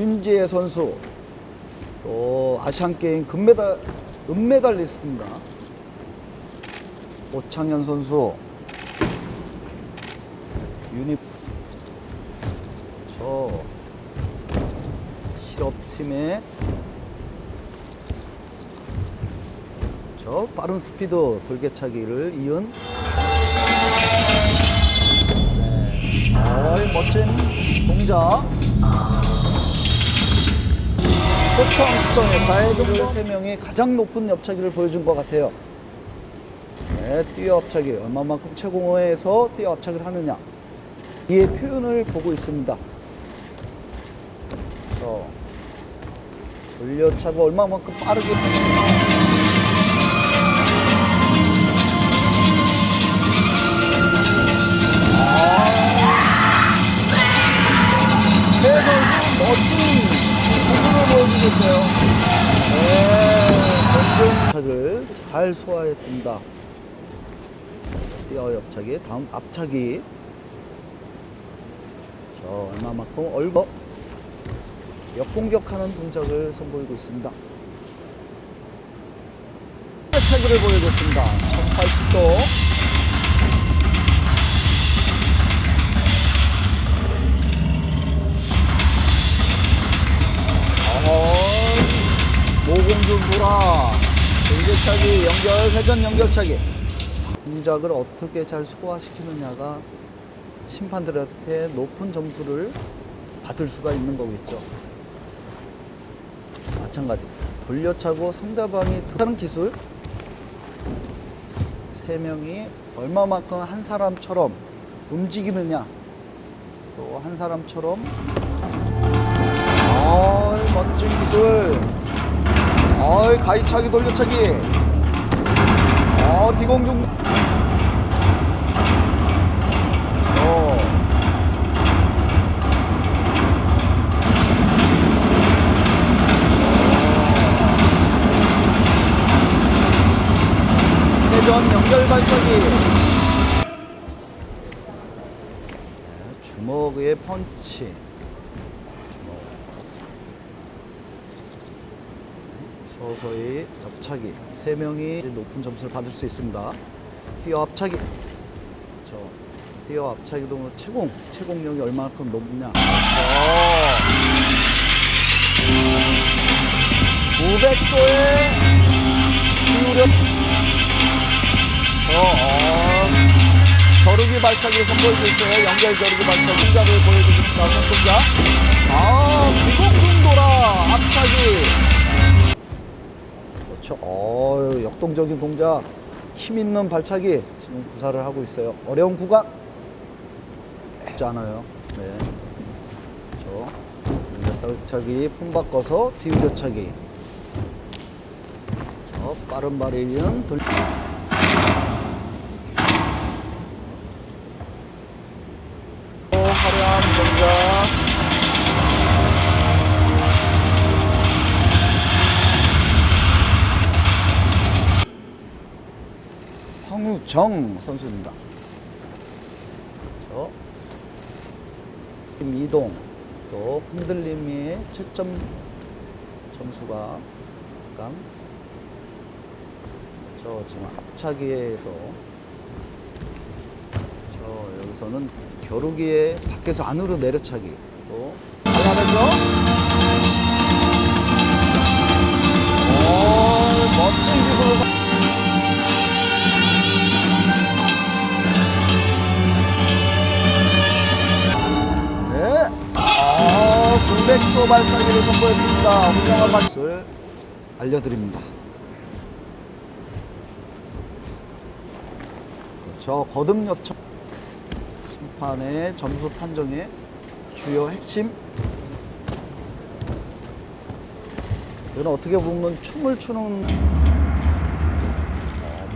윤지혜 선수 또 아시안 게임 금메달 은메달리스트입니다. 오창현 선수 유니 저 실업팀의 저 빠른 스피드 돌개차기를 이은 네. 멋진 동작 포천 시청의 가이드들 세 명이 가장 높은 옆차기를 보여준 것 같아요. 네, 뛰어 앞차기 얼마만큼 최공호에서 뛰어 앞차기를 하느냐 이의 표현을 보고 있습니다. 저 돌려차고 얼마만큼 빠르게 있어요. 네, 전종차를 잘 소화했습니다. 뛰어 옆차기, 다음 앞차기. 저 얼마만큼 얼버 역공격하는 동작을 선보이고 있습니다. 차기를 보여줬습니다. 1080도. 어허, 모공좀 돌아. 공개차기, 연결, 회전 연결차기. 동작을 어떻게 잘 소화시키느냐가 심판들한테 높은 점수를 받을 수가 있는 거겠죠. 마찬가지. 돌려차고 상대방이 하는 기술. 세 명이 얼마만큼 한 사람처럼 움직이느냐. 또 한 사람처럼 아이 멋진 기술 아이 가위차기 돌려차기. 아 디공중. 어. 회전 연결 발차기. 네, 주먹의 펀치 서서히 앞차기 세 명이 높은 점수를 받을 수 있습니다. 뛰어 앞차기 저 뛰어 앞차기도 뭐 채공 채공력이 얼마만큼 높냐. 저 900도의 기울여 저 어, 겨루기 발차기 선보이고 있어요. 연결 겨루기 발차기 동작을 보여주겠습니다. 손동작. 아, 비공 어, 역동적인 동작, 힘 있는 발차기 지금 구사를 하고 있어요. 어려운 구간 쉽지 않아요. 네. 저 발차기 폼 바꿔서 뒤우려차기. 저 빠른 발에 이은 돌. 정 선수입니다. 이동 또 흔들림의 채점 점수가 약간 저 지금 앞차기에서 저 여기서는 겨루기에 밖에서 안으로 내려차기 또. 오 900도 발차기를 선보였습니다. 훌륭한 맛을 알려드립니다. 그렇죠. 거듭 요청 심판의 점수 판정의 주요 핵심. 이건 어떻게 보면 춤을 추는 어,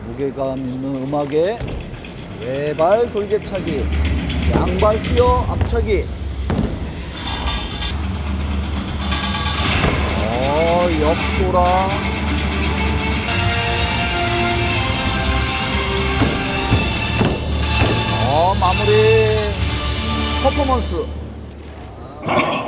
무게감 있는 음악에 외발 돌개차기, 양발 뛰어 앞차기. 옆돌아. 어, 마무리 퍼포먼스.